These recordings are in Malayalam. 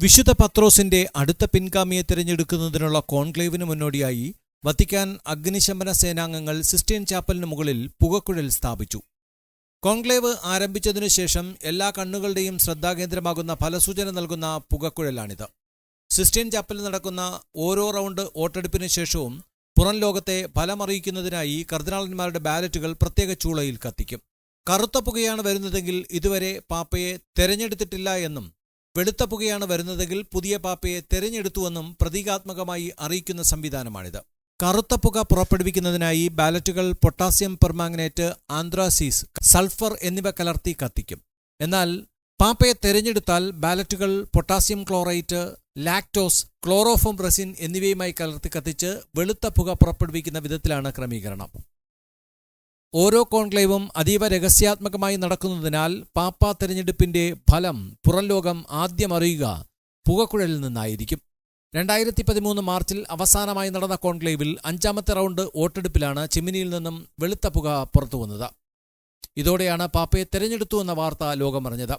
വിശുദ്ധ പത്രോസിന്റെ അടുത്ത പിൻഗാമിയെ തിരഞ്ഞെടുക്കുന്നതിനുള്ള കോൺക്ലേവിന് മുന്നോടിയായി വത്തിക്കാൻ അഗ്നിശമന സേനാംഗങ്ങൾ സിസ്റ്റീൻ ചാപ്പലിന് മുകളിൽ പുകക്കുഴൽ സ്ഥാപിച്ചു. കോൺക്ലേവ് ആരംഭിച്ചതിനു ശേഷം എല്ലാ കണ്ണുകളുടെയും ശ്രദ്ധാകേന്ദ്രമാകുന്ന ഫലസൂചന നൽകുന്ന പുകക്കുഴലാണിത്. സിസ്റ്റീൻ ചാപ്പലിൽ നടക്കുന്ന ഓരോ റൗണ്ട് വോട്ടെടുപ്പിന് ശേഷവും പുറം ലോകത്തെ ഫലമറിയിക്കുന്നതിനായി കർദിനാളന്മാരുടെ ബാലറ്റുകൾ പ്രത്യേക ചൂളയിൽ കത്തിക്കും. കറുത്ത പുകയാണ് വരുന്നതെങ്കിൽ ഇതുവരെ പാപ്പയെ തെരഞ്ഞെടുത്തിട്ടില്ല എന്നും വെളുത്ത പുകയാണ് വരുന്നതെങ്കിൽ പുതിയ പാപ്പയെ തെരഞ്ഞെടുത്തുവെന്നും പ്രതീകാത്മകമായി അറിയിക്കുന്ന സംവിധാനമാണിത്. കറുത്ത പുക പുറപ്പെടുവിക്കുന്നതിനായി ബാലറ്റുകൾ പൊട്ടാസ്യം പെർമാംഗനേറ്റ് ആന്ത്രാസീസ് സൾഫർ എന്നിവ കലർത്തി കത്തിക്കും. എന്നാൽ പാപ്പയെ തെരഞ്ഞെടുത്താൽ ബാലറ്റുകൾ potassium chlorite lactose chloroform resin എന്നിവയുമായി കലർത്തി കത്തിച്ച് വെളുത്ത പുക പുറപ്പെടുവിക്കുന്ന വിധത്തിലാണ് ക്രമീകരണം. ഓരോ കോൺക്ലേവും അതീവ രഹസ്യാത്മകമായി നടക്കുന്നതിനാൽ പാപ്പ തെരഞ്ഞെടുപ്പിന്റെ ഫലം പുറംലോകം ആദ്യം അറിയുക പുകക്കുഴലിൽ നിന്നായിരിക്കും. രണ്ടായിരത്തി പതിമൂന്ന് മാർച്ചിൽ അവസാനമായി നടന്ന കോൺക്ലേവിൽ അഞ്ചാമത്തെ റൗണ്ട് വോട്ടെടുപ്പിലാണ് ചിമ്മിനിയിൽ നിന്നും വെളുത്ത പുക പുറത്തുവന്നത് ഇതോടെയാണ് പാപ്പയെ തെരഞ്ഞെടുത്തു എന്ന വാർത്ത ലോകമറിഞ്ഞത്.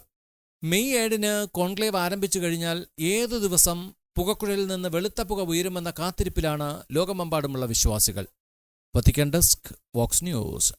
മെയ് ഏഴിന് കോൺക്ലേവ് ആരംഭിച്ചു കഴിഞ്ഞാൽ ഏതു ദിവസം പുകക്കുഴലിൽ നിന്ന് വെളുത്ത പുക ഉയരുമെന്ന കാത്തിരിപ്പിലാണ് ലോകമെമ്പാടുമുള്ള വിശ്വാസികൾ. Vatican Desk, Vox News.